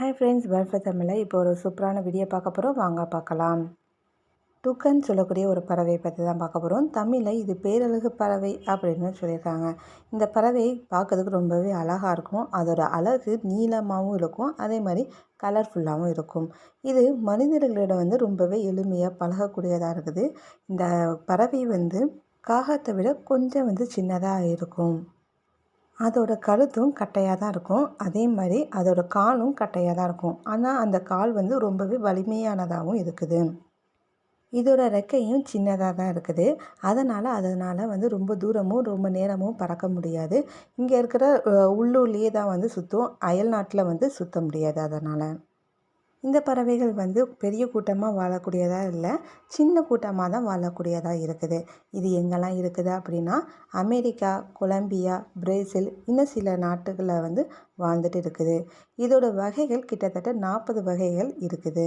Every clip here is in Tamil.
ஹாய் ஃப்ரெண்ட்ஸ் வெல்ஃபேர் தமிழில் இப்போ ஒரு சூப்பரான வீடியோ பார்க்க போகிறோம் வாங்க பார்க்கலாம். துக்கன் சொல்லக்கூடிய ஒரு பறவை பற்றி தான் பார்க்க போகிறோம் தமிழில் இது பேரழகு பறவை அப்படின்னு சொல்லியிருக்காங்க. இந்த பறவை பார்க்கறதுக்கு ரொம்பவே அழகாக இருக்கும். அதோட அழகு நீளமாகவும் இருக்கும். அதே மாதிரி கலர்ஃபுல்லாகவும் இருக்கும். இது மனிதர்களிடம் வந்து ரொம்பவே எளிமையாக பழகக்கூடியதாக இருக்குது. இந்த பறவை வந்து காகத்தை விட கொஞ்சம் வந்து சின்னதாக இருக்கும். அதோட கழுத்தும் கட்டையாக தான் இருக்கும். அதே மாதிரி அதோட காலும் கட்டையாக தான் இருக்கும். ஆனால் அந்த கால் வந்து ரொம்பவே வலிமையானதாகவும் இருக்குது. இதோட ரெக்கையும் சின்னதாக தான் இருக்குது. அதனால் அதனால் வந்து ரொம்ப தூரமும் ரொம்ப நேரமும் பறக்க முடியாது. இங்கே இருக்கிற உள்ளூர்லேயே தான் வந்து சுற்றும் அயல் நாட்டில் வந்து சுற்ற முடியாது அதனால். இந்த பறவைகள் வந்து பெரிய கூட்டமாக வாழக்கூடியதாக இல்லை சின்ன கூட்டமாக தான் வாழக்கூடியதாக இருக்குது. இது எங்கெல்லாம் இருக்குது அப்படின்னா அமெரிக்கா கொலம்பியா பிரேசில் இன்னும் சில நாட்டுகளில் வந்து வாழ்ந்துட்டு இருக்குது. இதோட வகைகள் கிட்டத்தட்ட நாற்பது வகைகள் இருக்குது.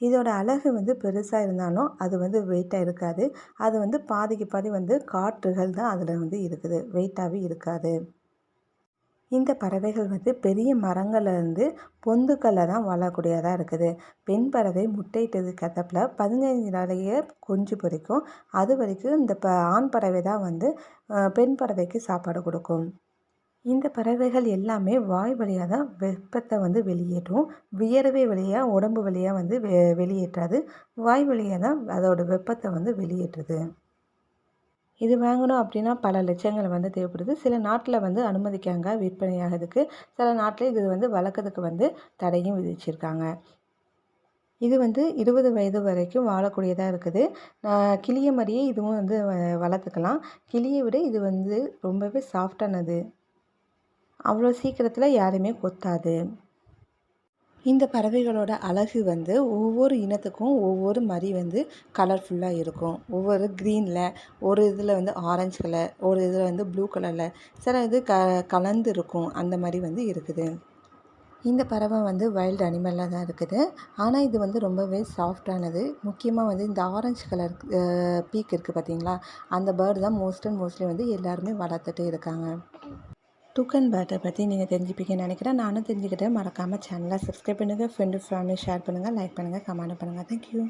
இதோட அழகு வந்து பெருசாக இருந்தாலும் அது வந்து வெயிட்டாக இருக்காது. அது வந்து பாதிக்கு பாதி வந்து காற்றுகள் தான் அதில் வந்து இருக்குது. வெயிட்டாகவே இருக்காது. இந்த பறவைகள் வந்து பெரிய மரங்கள்லேருந்து பொந்துக்களில் தான் வாழக்கூடியதாக இருக்குது. பெண் பறவை முட்டையிட்டது கதப்பில் பதினஞ்சு நாளையே குஞ்சு பொறிக்கும். அது வரைக்கும் இந்த ப ஆண் பறவை தான் வந்து பெண் பறவைக்கு சாப்பாடு கொடுக்கும். இந்த பறவைகள் எல்லாமே வாய் வழியாக தான் வெப்பத்தை வந்து வெளியேற்றும். வியர்வை வழியாக உடம்பு வழியாக வந்து வெ வெளியேற்றாது. வாய் வழியாக தான் அதோட வெப்பத்தை வந்து வெளியேற்றுது. இது வாங்கணும் அப்படின்னா பல லட்சங்கள் வந்து தேவைப்படுது. சில நாட்டில் வந்து அனுமதிக்காங்க விற்பனையாகிறதுக்கு. சில நாட்டில் இது வந்து வளர்க்கறதுக்கு வந்து தடையும் விதிச்சிருக்காங்க. இது வந்து இருபது வயது வரைக்கும் வாழக்கூடியதாக இருக்குது. நான் கிளிய மாதிரியே இதுவும் வந்து வளர்த்துக்கலாம். கிளியை விட இது வந்து ரொம்பவே சாஃப்டானது அவ்வளோ சீக்கிரத்தில் யாருமே கொத்தாது. இந்த பறவைகளோட அழகு வந்து ஒவ்வொரு இனத்துக்கும் ஒவ்வொரு மாதிரி வந்து கலர்ஃபுல்லாக இருக்கும். ஒவ்வொரு க்ரீனில் ஒரு இதில் வந்து ஆரஞ்சு கலர் ஒரு இதில் வந்து ப்ளூ கலரில் சில இது க கலந்து இருக்கும் அந்த மாதிரி வந்து இருக்குது. இந்த பறவை வந்து வைல்டு அனிமலாக தான் இருக்குது. ஆனால் இது வந்து ரொம்பவே சாஃப்டானது முக்கியமாக வந்து இந்த ஆரஞ்சு கலர் பீக் இருக்குது பார்த்தீங்களா அந்த பேர்டு தான் மோஸ்ட் அண்ட் மோஸ்ட்லி வந்து எல்லாருமே வளர்த்துட்டு இருக்காங்க. டூக்கன் பேர்டை பற்றி நீங்கள் தெரிஞ்சுப்பீங்கன்னு நினைக்கிறேன். நானும் தெரிஞ்சுக்கிட்டேன். மறக்காமல் சேனலை சப்ஸ்கிரைப் பண்ணுங்கள் ஃப்ரெண்டு ஃபேமிலி ஷேர் பண்ணுங்கள் லைக் பண்ணுங்கள் கமெண்ட் பண்ணுங்கள் தேங்க்யூ